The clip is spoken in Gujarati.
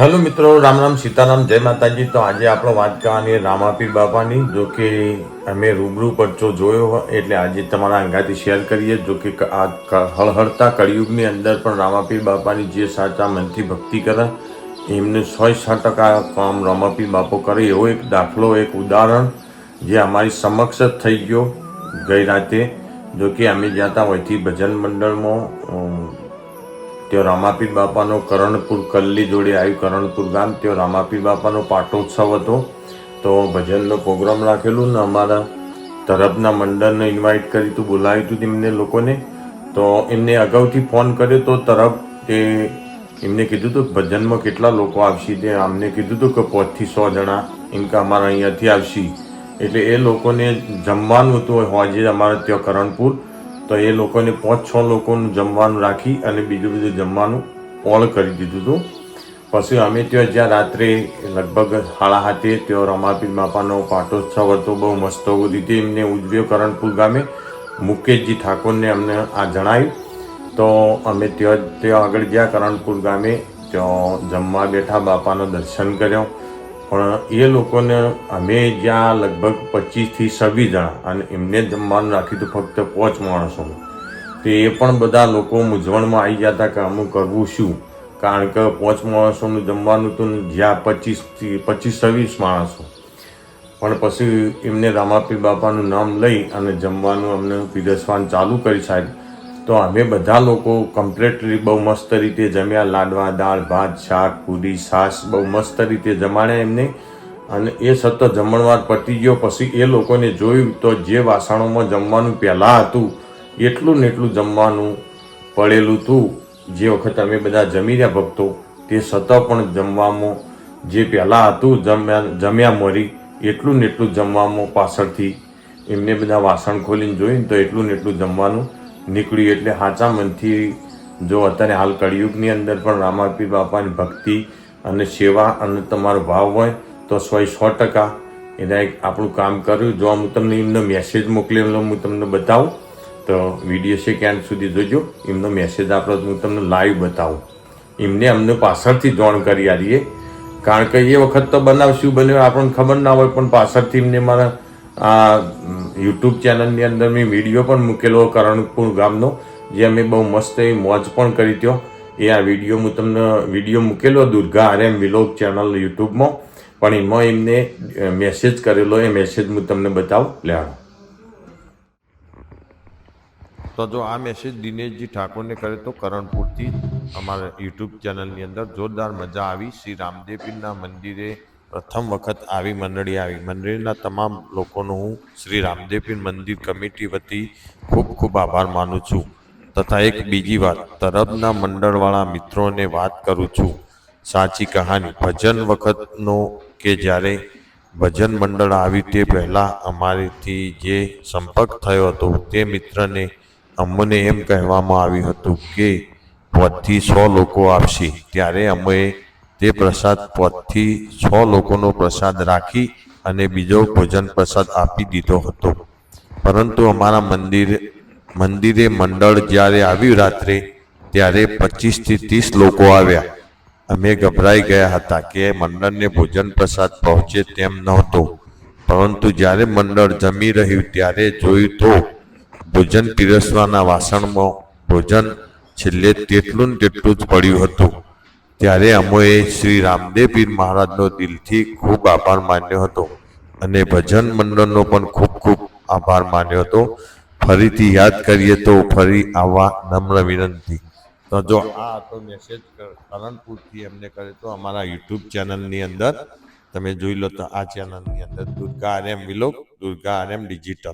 હેલો મિત્રો, રામ રામ સીતારામ, જય માતાજી. તો આજે આપણે વાત કરવાની રામાપી બાપાની, જો કે અમે રૂબરૂ પરચો જોયો એટલે આજે તમારા અંગાથી શેર કરીએ. જો કે આ હળહળતા કળિયુગની અંદર પણ રામાપી બાપાની જે સાચા મનથી ભક્તિ કરે, એમને સો સો ટકા કામ રામાપી બાપો કરે. એવો એક દાખલો, એક ઉદાહરણ જે અમારી સમક્ષ જ થઈ ગયો ગઈ રાતે. જો કે અમે જ્યાં ત્યાં હોયથી ભજન મંડળમાં ત્યાં રામાપીર બાપાનો કરણપુર કલ્લી જોડે આવ્યું કરણપુર ગામ. ત્યાં રામાપીર બાપાનો પાટોત્સવ હતો. તો ભજનનો પ્રોગ્રામ રાખેલું ને અમારા તરફના મંડળને ઇન્વાઇટ કરી તું બોલાવ્યું હતું તેમને લોકોને. તો એમને અગાઉથી ફોન કર્યો તો તરફ તે એમને કીધું હતું ભજનમાં કેટલા લોકો આવશે તે. અમને કીધું હતું કે પાંચથી સો જણા એમ કે અમારા અહીંયાથી આવશે. એટલે એ લોકોને જમવાનું હતું. હોજે અમારે ત્યાં કરણપુર. તો એ લોકોને પાંચ છ લોકોનું જમવાનું રાખી અને બીજું બધું જમવાનું ઓળ કરી દીધું હતું. પછી અમે ત્યાં જ્યાં રાત્રે લગભગ સાડા હાથે ત્યાં રમાપીર બાપાનો પાટોત્સવ હતો, બહુ મસ્ત રીતે એમને ઉજવ્યો કરણપુર ગામે. મુકેશજી ઠાકોરને અમને આ જણાવ્યું તો અમે ત્યાં ત્યાં આગળ ગયા કરણપુર ગામે. ત્યાં જમવા બેઠા બાપાનો દર્શન કર્યો. પણ એ લોકોને અમે જ્યાં લગભગ પચીસથી છવ્વીસ જણા અને એમને જમવાનું રાખ્યું હતું ફક્ત પાંચ માણસોનું. તો એ પણ બધા લોકો મૂંઝવણમાં આવી ગયા હતા કે અમુક કરવું શું? કારણ કે પાંચ માણસોનું જમવાનું હતું જ્યાં પચીસથી, પચીસ, છવ્વીસ માણસો. પણ પછી એમને રામાપીર બાપાનું નામ લઈ અને જમવાનું અમને પીરસવાનું ચાલુ કરી સાહેબ. તો અમે બધા લોકો કમ્પ્લેટલી બહુ મસ્ત રીતે જમ્યા. લાડવા, દાળ, ભાત, શાક, પૂરી, છાશ બહુ મસ્ત રીતે જમાડ્યા એમને. અને એ સતત જમણવાર પતી ગયો. પછી એ લોકોને જોયું તો જે વાસણોમાં જમવાનું પહેલાં હતું, એટલું ને એટલું જમવાનું પડેલું હતું. જે વખત અમે બધા જમી રહ્યા ભક્તો, તે સતત પણ જમવામાં જે પહેલાં હતું, જમ્યા જમ્યા મરી, એટલું ને એટલું જમવામાં પાછળથી એમને બધા વાસણ ખોલીને જોઈને તો એટલું ને એટલું જમવાનું નીકળ્યું એટલે સાચા મનથી જો અત્યારે હાલ કળિયુગની અંદર પણ રામાપીર બાપાની ભક્તિ અને સેવા અને તમારો ભાવ હોય તો સો સો ટકા એના એક આપણું કામ કર્યું. જો હું તમને એમનો મેસેજ મોકલેલો હું તમને બતાવું, તો વીડિયો છે ક્યાં સુધી જોજો. એમનો મેસેજ આપણો હું તમને લાઈવ બતાવું. એમને અમને પાછળથી જોણ કરી આવીએ. કારણ કે એ વખત તો બનાવ શું બન્યો આપણને ખબર ના હોય, પણ પાછળથી એમને મારા આ યુટ્યુબ ચેનલની અંદર મેં વીડિયો પણ મૂકેલો કરણપુર ગામનો, જે અમે બહુ મસ્ત એ મોજ પણ કરી ત્યો. એ આ વીડિયો હું તમને વીડિયો મૂકેલો દુર્ગા આરએમ વિલોગ ચેનલ યુટ્યુબમાં, પણ એમાં એમને મેસેજ કરેલો, એ મેસેજ હું તમને બતાવું. લેવાનો તો જો આ મેસેજ દિનેશજી ઠાકોરને કરે તો કરણપુરથી અમારા યુટ્યુબ ચેનલની અંદર જોરદાર મજા આવી. શ્રી રામદેવીના મંદિરે પ્રથમ વખત આવી મંડળી આવી. મંડળીના તમામ લોકોનો હું શ્રી રામદેવપીર મંદિર કમિટી વતી ખૂબ ખૂબ આભાર માનું છું. તથા એક બીજી વાત તરફના મંડળવાળા મિત્રોને વાત કરું છું. સાચી કહાની, ભજન વખતનો કે જ્યારે ભજન મંડળ આવ્યું તે પહેલાં અમારેથી જે સંપર્ક થયો હતો, તે મિત્રને અમને એમ કહેવામાં આવ્યું હતું કે પોતથી સો લોકો આવશે. ત્યારે અમે તે પ્રસાદ પોતથી છ લોકોનો પ્રસાદ રાખી અને બીજો ભોજન પ્રસાદ આપી દીધો હતો. પરંતુ અમારા મંદિર, મંદિરે મંડળ જ્યારે આવ્યું રાત્રે, ત્યારે પચીસથી ત્રીસ લોકો આવ્યા. અમે ગભરાઈ ગયા હતા કે મંડળને ભોજન પ્રસાદ પહોંચે તેમ નહોતો. પરંતુ જ્યારે મંડળ જમી રહ્યું ત્યારે જોયું તો, ભોજન પીરસવાના વાસણમાં ભોજન છેલ્લે તેટલું ને તેટલું જ પડ્યું હતું. ત્યારે અમોએ શ્રી રામદેવ પીર મહારાજનો દિલથી ખૂબ આભાર માન્યો હતો અને ભજન મંડળનો પણ ખૂબ ખૂબ આભાર માન્યો હતો. ફરીથી યાદ કરીએ તો ફરી આવવા નમ્ર વિનંતી. તો જો આ હતો મેસેજ કરણપુરથી એમને કરે તો અમારા યુટ્યુબ ચેનલની અંદર તમે જોઈ લો તો આ ચેનલની અંદર Durga R M Vilok, Durga R M digital.